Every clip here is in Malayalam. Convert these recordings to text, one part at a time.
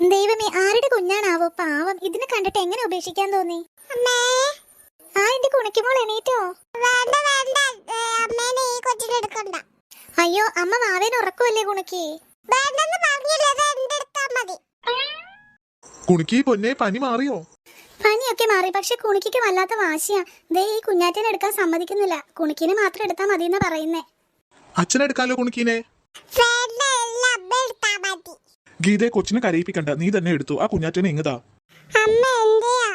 ദൈവമേ ആരുടെ കുഞ്ഞാണാവോ പാവം? ഇതിനെ കണ്ടിട്ട് എങ്ങനെ ഉപേക്ഷിക്കാൻ തോന്നി? ആ എന്റെ കുണിക്കുമ്പോൾ എണീറ്റോ? വേണ്ട വേണ്ട. അമ്മേനെ ഈ കൊച്ചിനെ എടുക്കണ്ട. അയ്യോ അമ്മ വാവേനെ ഉറക്കുമല്ലേ കുണക്കി? വേണ്ടെന്ന് എന്റെ മതി. കുണിക്ക് പൊന്നെ പനി മാറിയോ? പനിയൊക്കെ മാറി പക്ഷെ കുണുക്കിക്ക് വല്ലാത്ത വാശിയാ. ദേ ഈ കുഞ്ഞാറ്റനെ എടുക്കാൻ സമ്മതിക്കുന്നില്ല. കുണിക്കിനെ മാത്രം എടുത്താൽ എന്നാ പറയുന്നേ. അച്ഛനെടുക്കാലോ കുണിക്കീനെ? ഗീതയെ കൊച്ചിനെ കരയിപ്പിക്കണ്ട. നീ തന്നെ എടുത്തു. ആ കുഞ്ഞാറ്റനെ ഇങ്ങതാ അമ്മ എന്റെയാ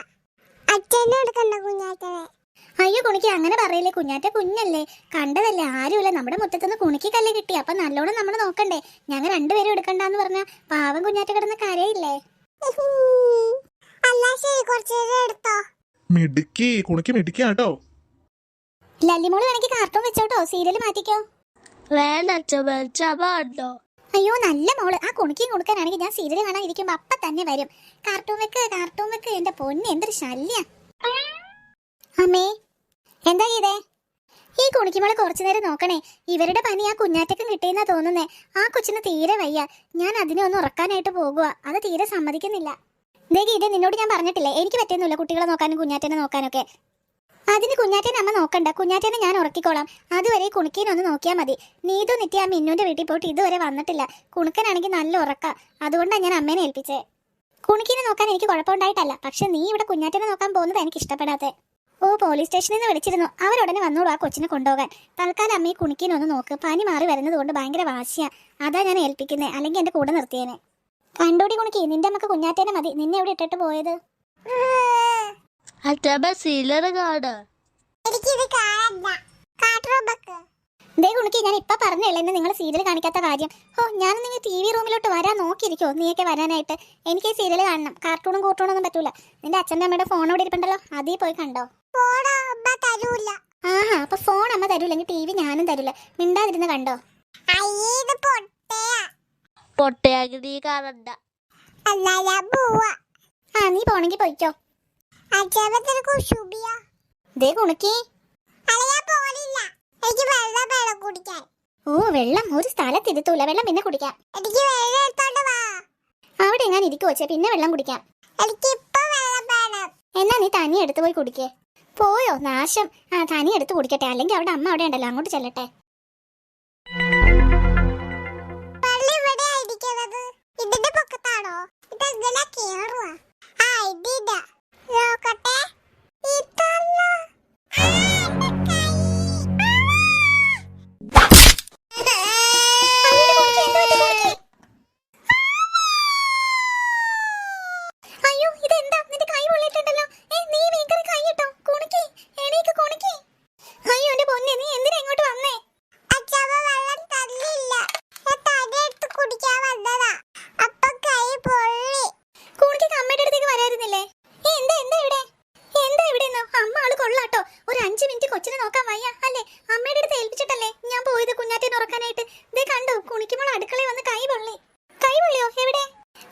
അച്ഛനും എടുക്കണ്ട കുഞ്ഞാറ്റനെ. അയ്യോ കുണിക്ക് അങ്ങനെ പറയില്ലേ. കുഞ്ഞാറ്റ കുഞ്ഞല്ലേ. കണ്ടതല്ലേ ആരുമില്ല. നമ്മുടെ മുറ്റത്തുനിന്ന് കുണിക്ക് കല്ല് കിട്ടി. അപ്പൊ നല്ലോണം നമ്മൾ നോക്കണ്ടേ. ഞങ്ങൾ രണ്ടുപേരും എടുക്കണ്ടെന്ന് പറഞ്ഞ പാവം കുഞ്ഞാറ്റ കിടന്ന് കരയില്ലേ? അല്ല ശരി കുറച്ചു എടുത്തോ. മിടുക്കി. കുണിക്ക് മിടുക്കിയാട്ടോ ലല്ലിമോൾ വേണമെങ്കിൽ കാർട്ടൂൺ വെച്ചോട്ടോ. സീരിയൽ മാറ്റിക്കോ. വേണ്ട ചുമച്ചോ അയ്യോ നല്ല മോൾ. ആ കുണിക്കും കൊടുക്കാനാണെങ്കിൽ ഞാൻ സീരിയൽ കാണാൻ ഇരിക്കുമ്പോ അപ്പ തന്നെ വരും. കാർട്ടൂൺ വെക്ക് കാർട്ടൂൺ വെക്ക്. എന്റെ പൊന്ന് എന്തൊരു ശല്യ. അമ്മേ എന്താ ചെയ്തേ? ഈ കുണിക്കുമോളെ കുറച്ചു നേരം നോക്കണേ. ഇവരുടെ പനി ആ കുഞ്ഞാറ്റക്കും കിട്ടിയെന്നാ തോന്നുന്നേ. ആ കൊച്ചിന് തീരെ വയ്യ. ഞാൻ അതിനെ ഒന്ന് ഉറക്കാനായിട്ട് പോകുക അത് തീരെ സമ്മതിക്കുന്നില്ല. ദേ ഗീത നിന്നോട് ഞാൻ പറഞ്ഞിട്ടില്ലേ? എനിക്ക് പറ്റുന്നില്ല കുട്ടികളെ നോക്കാനും കുഞ്ഞാറ്റനെ നോക്കാനൊക്കെ. അതിന് കുഞ്ഞാറ്റേനെ അമ്മ നോക്കണ്ട. കുഞ്ഞാറ്റേനെ ഞാൻ ഉറക്കിക്കോളാം. അതുവരെ കുണുക്കീനൊന്ന് നോക്കിയാൽ മതി. നീതു നിത്യ ആ മിന്നുന്റെ വീട്ടിൽ പോയിട്ട് ഇതുവരെ വന്നിട്ടില്ല. കുണുക്കനാണെങ്കിൽ നല്ല ഉറക്ക. അതുകൊണ്ടാണ് ഞാൻ അമ്മേനെ ഏൽപ്പിച്ചേ. കുണുക്കീനെ നോക്കാൻ എനിക്ക് കുഴപ്പമുണ്ടായിട്ടല്ല. പക്ഷെ നീ ഇവിടെ കുഞ്ഞാറ്റേനെ നോക്കാൻ പോകുന്നത് എനിക്ക് ഇഷ്ടപ്പെടാത്തെ. ഓ പോലീസ് സ്റ്റേഷനിൽ നിന്ന് വിളിച്ചിരുന്നു. അവരുടനെ വന്നോളൂ ആ കൊച്ചിനെ കൊണ്ടുപോകാൻ. തൽക്കാലം അമ്മ ഈ ഒന്ന് നോക്ക്. പനി മാറി വരുന്നത് കൊണ്ട് ഭയങ്കര വാശിയാ. അതാ ഞാൻ ഏൽപ്പിക്കുന്നത് അല്ലെങ്കിൽ എന്റെ കൂടെ നിർത്തിയേനെ. കണ്ടോടി കുണുക്കി നിന്റെ അമ്മയ്ക്ക് കുഞ്ഞാറ്റേനെ മതി. നിന്നെ എവിടെ ഇട്ടിട്ട് പോയത്? അച്ഛമ്മ സീലർ കാട്. എനിക്കിത് കാണണ്ട. കാർട്ടൂൺ ബക്ക് ദേ കുണിക്ക് ഞാൻ ഇപ്പൊ പറഞ്ഞല്ലേ എന്നെ നിങ്ങൾ സീരിയൽ കാണിക്കാത്ത കാര്യം. ഓ ഞാൻ നിങ്ങൾ ടി വി റൂമിലോട്ട് വരാൻ നോക്കിയിരിക്കോ നീയൊക്കെ വരാനായിട്ട്. എനിക്ക് ഈ സീരിയൽ കാണണം. കാർട്ടൂണും കൂട്ടൂണും ഒന്നും പറ്റൂല. നിന്റെ അച്ഛന്റെ അമ്മയുടെ ഫോൺ അവിടെ ഇരിപ്പുണ്ടല്ലോ. അതിൽ പോയി കണ്ടോ? തരൂല. ആഹാ അപ്പൊ ഫോൺ അമ്മ തരൂലെങ്കിൽ ടി വി ഞാനും തരൂല. മിണ്ടാതിരുന്ന് കണ്ടോ? അയ്യേ ഇത് പൊട്ടയാ. പൊട്ടയാക്കി നീ കാണണ്ട. ആ നീ പോണെങ്കി പോയിക്കോ. ദേ കുണുക്കി. ഞാൻ എനിക്ക് വെള്ളം കുടിക്കാൻ. ഓ വെള്ളം. ഒരു വെള്ളം പിന്നെ കുടിക്കാം. എനിക്ക് വെള്ളം എടുത്തോണ്ട് വാ. അവിടെ എങ്ങാൻ ഇരിക്കു വെച്ചേ പിന്നെ വെള്ളം കുടിക്കാം. എനിക്ക് ഇപ്പൊ വെള്ളം വേണം. എന്നാ നീ തനി എടുത്തു പോയി കുടിക്കേ. പോയോ? നാശം. ആ തനി എടുത്ത് കുടിക്കട്ടെ. അല്ലെങ്കിൽ അവിടെ അമ്മ അവിടെ ഉണ്ടല്ലോ. അങ്ങോട്ട് ചെല്ലട്ടെ. ഇതിന്റെ പൊക്കത്താണോ? ഇതെങ്ങനെ കേറുവാ? ഉറക്കാനായിട്ട് ദേ കണ്ടോ കുണിക്കുമ്പോൾ അടുക്കളയിൽ വന്ന് കൈ പൊള്ളി. കൈ പൊള്ളിയോ? എവിടെ?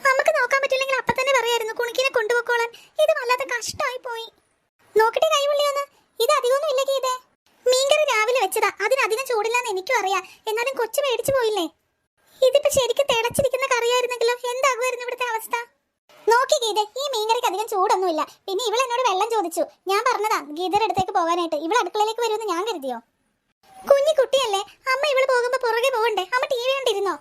നമുക്ക് നോക്കാൻ പറ്റില്ലെങ്കിൽ അപ്പൊ തന്നെ പറയായിരുന്നു കുണിക്കിനെ കൊണ്ടുപോക്കോളാൻ ഇത് വല്ലാത്ത കഷ്ടമായി പോയി. നോക്കട്ടെ കൈ പൊള്ളിയോന്ന്. ഇത് അധികമൊന്നും ഇല്ല ഗീതേ മീൻകറി രാവിലെ വെച്ചതാ. അതിനധികം ചൂടില്ലാന്ന് എനിക്കും അറിയാം. എന്നാലും കൊച്ചു മേടിച്ചു പോയില്ലേ? ഇതിപ്പോ ശരിക്കും തിളച്ചിരിക്കുന്ന കറിയായിരുന്നെങ്കിലോ? എന്താകുമായിരുന്നു ഇവിടുത്തെ അവസ്ഥ? നോക്കി ഗീത ഈ മീൻകറിക്ക് അധികം ചൂടൊന്നുമില്ല. പിന്നെ ഇവൾ എന്നോട് വെള്ളം ചോദിച്ചു. ഞാൻ പറഞ്ഞതാ ഗീതയുടെ അടുത്തേക്ക് പോകാനായിട്ട്. ഇവൾ അടുക്കളയിലേക്ക് വരുമെന്ന് ഞാൻ കരുതിയോ? കുഞ്ഞി കുട്ടിയല്ലേ അമ്മ ഇവൾ പോകുമ്പോ പുറകെ പോകണ്ടേ? അമ്മ ടി വി കണ്ടിരുന്നോ?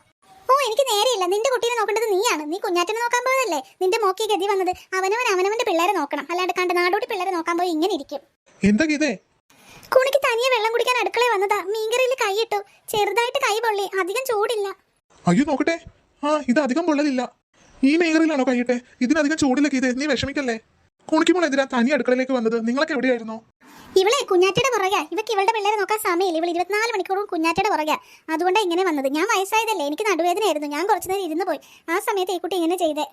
ഓ എനിക്ക് നേരെയില്ല. നിന്റെ കുട്ടീനെ നോക്കേണ്ടത് നീയാണ്. നീ കുഞ്ഞാറ്റനെ നോക്കാൻ പോയതല്ലേ? നിന്റെ മോക്കി ഗതി വന്നത് അവനവൻ അവനവന്റെ പിള്ളേരെ നോക്കണം. അല്ലാണ്ട് കണ്ട് നാടോടി പിള്ളേരെ നോക്കാൻ പോയി ഇങ്ങനെ ഇരിക്കും. എന്താ ഗീതേ? കുണിക്ക് തനിയെ വെള്ളം കുടിക്കാൻ അടുക്കളയിൽ വന്നതാ. മീൻകറിയിൽ കൈയിട്ടു ചെറുതായിട്ട് കൈ പൊള്ളി. അധികം ചൂടില്ല. അയ്യോ നോക്കട്ടെ. ആ ഇത് അധികം പൊള്ളലില്ല. ഈ മീൻകറിയിലാണോ കൈയിട്ടെ ഇതിനധികം ചൂടില്ല ഗീതേ. നീ വിഷമിക്കല്ലേ. കുണിക്കുമ്പോൾ എന്തിനാ തനി അടുക്കളയിലേക്ക് വന്നത്? നിങ്ങളൊക്കെ എവിടെയായിരുന്നു? ഇവളെ കുഞ്ഞാറ്റയുടെ പുറകെ ഇവക്ക് ഇവളുടെ പിള്ളേരെ നോക്കാൻ സമയമില്ല. ഇവൾ ഇരുപത്തിനാല് മണിക്കൂറും കുഞ്ഞാറ്റയുടെ പുറകെ. അതുകൊണ്ടാണ് ഇങ്ങനെ വന്നത്. ഞാൻ വയസ്സായതല്ലേ എനിക്ക് നടുവേദനയായിരുന്നു. ഞാൻ കുറച്ചു നേരം ഇരുന്ന് പോയി. ആ സമയത്ത് ഈ കുട്ടി ഇങ്ങനെ ചെയ്തേ.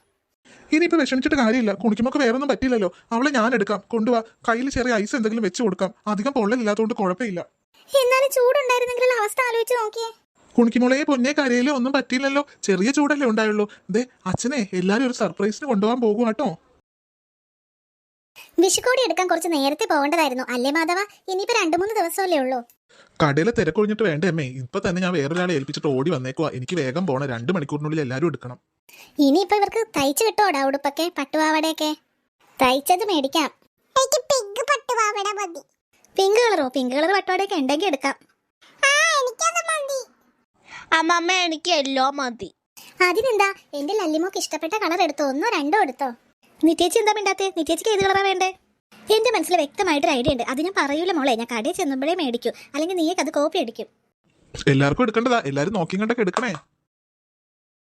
ഇനിയിപ്പോ വിഷമിച്ചിട്ട് കാര്യമില്ല. കുണിക്കുമ്പോൾ വേറൊന്നും പറ്റില്ലല്ലോ അവളെ ഞാൻ എടുക്കാം. കൊണ്ടുവാ. കയ്യിൽ ചെറിയ ഐസ് എന്തെങ്കിലും വെച്ച് കൊടുക്കാം. അധികം പൊള്ളലില്ലാത്തതുകൊണ്ട് കുഴപ്പമില്ല. എന്നാലും ചൂടുണ്ടായിരുന്നെങ്കിലും അവസ്ഥ ആലോചിച്ച് നോക്കിയേ. കുണിക്കുമോളെ പൊന്നെ കരയിലോ ഒന്നും പറ്റിയില്ലല്ലോ. ചെറിയ ചൂടല്ലേ ഉണ്ടായുള്ളൂ. ദേ അച്ഛനെ എല്ലാരും ഒരു സർപ്രൈസിന് കൊണ്ടുപോകാൻ പോകും കേട്ടോ വിഷുക്കോടി എടുക്കാൻ കുറച്ച് നേരത്തെ പോകേണ്ടതായിരുന്നു. അല്ലേ മാധവ? ഇനിയിപ്പോ രണ്ടു മൂന്ന് ദിവസമല്ലേ ഉള്ളൂ. കടയിലെ തിരക്കൊഴിഞ്ഞിട്ട് വേണ്ടേ അമ്മേ? ഇപ്പൊ തന്നെ ഞാൻ വേറൊരാളെ ഏൽപ്പിച്ചിട്ട് ഓടി വന്നേക്കുവാ. എനിക്ക് വേഗം പോണം. രണ്ട് മണിക്കൂറിനുള്ളിൽ എല്ലാരും എടുക്കണം. ഇനിയിപ്പോ ഇവർക്ക് തയ്ച്ചു കിട്ടോടാ ഉടുപ്പൊക്കെ? പട്ടുപാവടയൊക്കെ തയ്ച്ചത് മേടിക്കാം. എനിക്ക് പിങ്ക് പട്ടുപാവട മതി. പിങ്ക് കളറോ? പിങ്ക് കളർ പട്ടുപാടയൊക്കെ ഉണ്ടെങ്കിൽ എടുക്കാം. അമ്മമ്മ എനിക്ക് എല്ലോ മതി. അതിനെന്താ? എന്റെ ലല്ലിമോക്ക് ഇഷ്ടപ്പെട്ട കളർ എടുത്തോ? ഒന്നോ രണ്ടോ എടുത്തോ? നിത്യേച്ചി എന്താ മിണ്ടാത്തെ? നിത്യേച്ചിക്ക് ഏത് കളറാ വേണ്ടേ? എന്റെ മനസ്സിൽ വ്യക്തമായിട്ടൊരു ഐഡിയ ഉണ്ട്. അത് ഞാൻ പറയൂല മോളെ. ഞാൻ കടയിൽ ചെന്നുമ്പോഴേ മേടിക്കൂ. അല്ലെങ്കിൽ നീയൊക്കെ അത് കോപ്പി അടിക്കും. എല്ലാവർക്കും എടുക്കേണ്ടതാ. എല്ലാരും നോക്കിയും കണ്ടൊക്കെ എടുക്കണേ.